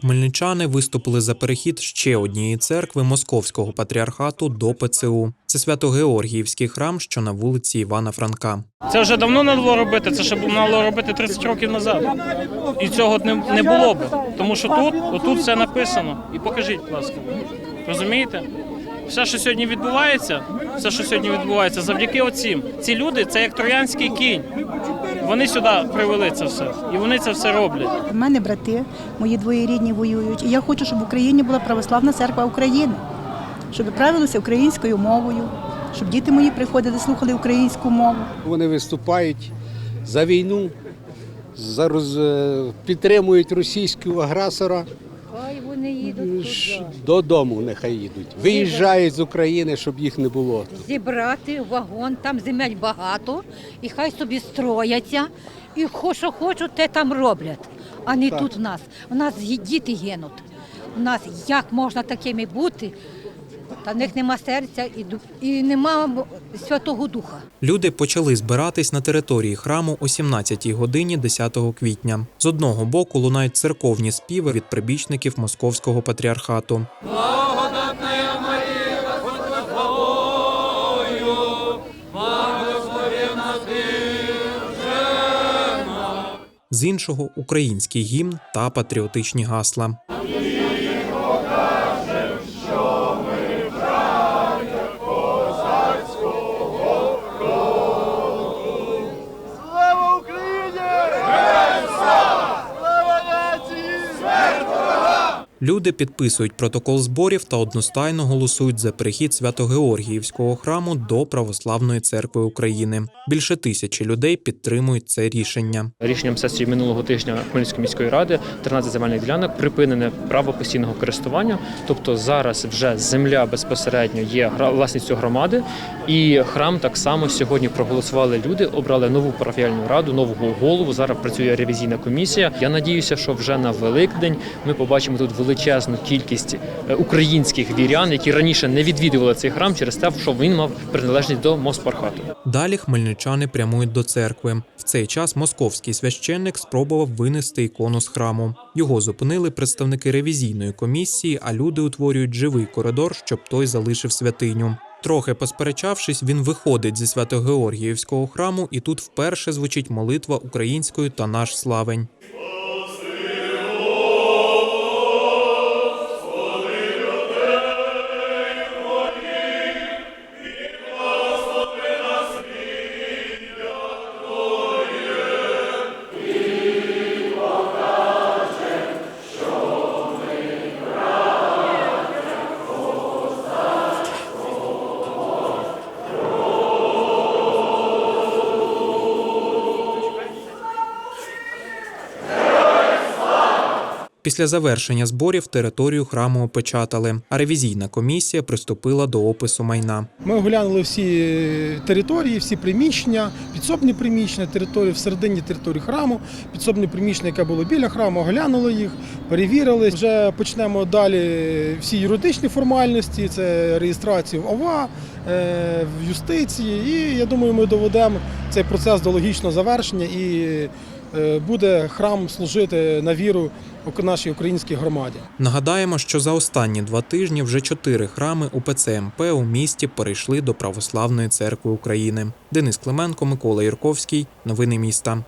Хмельничани виступили за перехід ще однієї церкви Московського патріархату до ПЦУ. Це Свято-Георгіївський храм, що на вулиці Івана Франка. Це вже давно треба було робити, це ще мало робити 30 років назад. І цього не, не було б. Тому що тут, отут все написано. І покажіть, будь ласка. Розумієте? Все, що сьогодні відбувається, все, що сьогодні відбувається, завдяки оцім. Ці люди це як троянський кінь. Вони сюди привели це все. І вони це все роблять. У мене брати, мої двоєрідні воюють. І я хочу, щоб в Україні була православна церква України, щоб правилося українською мовою, щоб діти мої приходили, слухали українську мову. Вони виступають за війну, за роз... е, підтримують російського агресора. Вони їдуть Ш- туди. Додому нехай їдуть. Виїжджають з України, щоб їх не було. Зібрати вагон, там земель багато, і хай собі строяться, і хо- що хочуть, те там роблять. А не Так. тут в нас. У нас гі- діти гинуть. У нас як можна такими бути? Та в них нема серця і, і нема Святого Духа. Люди почали збиратись на території храму о 17-й годині 10 квітня. З одного боку лунають церковні співи від прибічників Московського патріархату. З іншого український гімн та патріотичні гасла. Люди підписують протокол зборів та одностайно голосують за перехід Свято-Георгіївського храму до Православної церкви України. Більше тисячі людей підтримують це рішення. Рішенням сесії минулого тижня Хмельницької міської ради 13 земельних ділянок припинене право постійного користування. Тобто зараз вже земля безпосередньо є власністю громади, і храм так само сьогодні проголосували люди, обрали нову парафіальну раду, нового голову. Зараз працює ревізійна комісія. Я надіюся, що вже на Великдень ми побачимо тут величезну кількість е, українських вірян, які раніше не відвідували цей храм через те, що він мав приналежність до Моспархату. Далі хмельничани прямують до церкви. В цей час московський священник спробував винести ікону з храму. Його зупинили представники ревізійної комісії, а люди утворюють живий коридор, щоб той залишив святиню. Трохи посперечавшись, він виходить зі Свято-Георгіївського храму, і тут вперше звучить молитва українською та наш славень. Після завершення зборів територію храму опечатали, а ревізійна комісія приступила до опису майна. Ми оглянули всі території, всі приміщення, підсобні приміщення, території всередині території храму, підсобні приміщення, яке було біля храму, оглянули їх, перевірили. Вже почнемо далі всі юридичні формальності, це реєстрацію ОВА, е, в юстиції. І я думаю, ми доведемо цей процес до логічного завершення і буде храм служити на віру у нашій українській громаді. Нагадаємо, що за останні два тижні вже чотири храми УПЦ МП у місті перейшли до Православної церкви України. Денис Клименко, Микола Юрковський. Новини міста.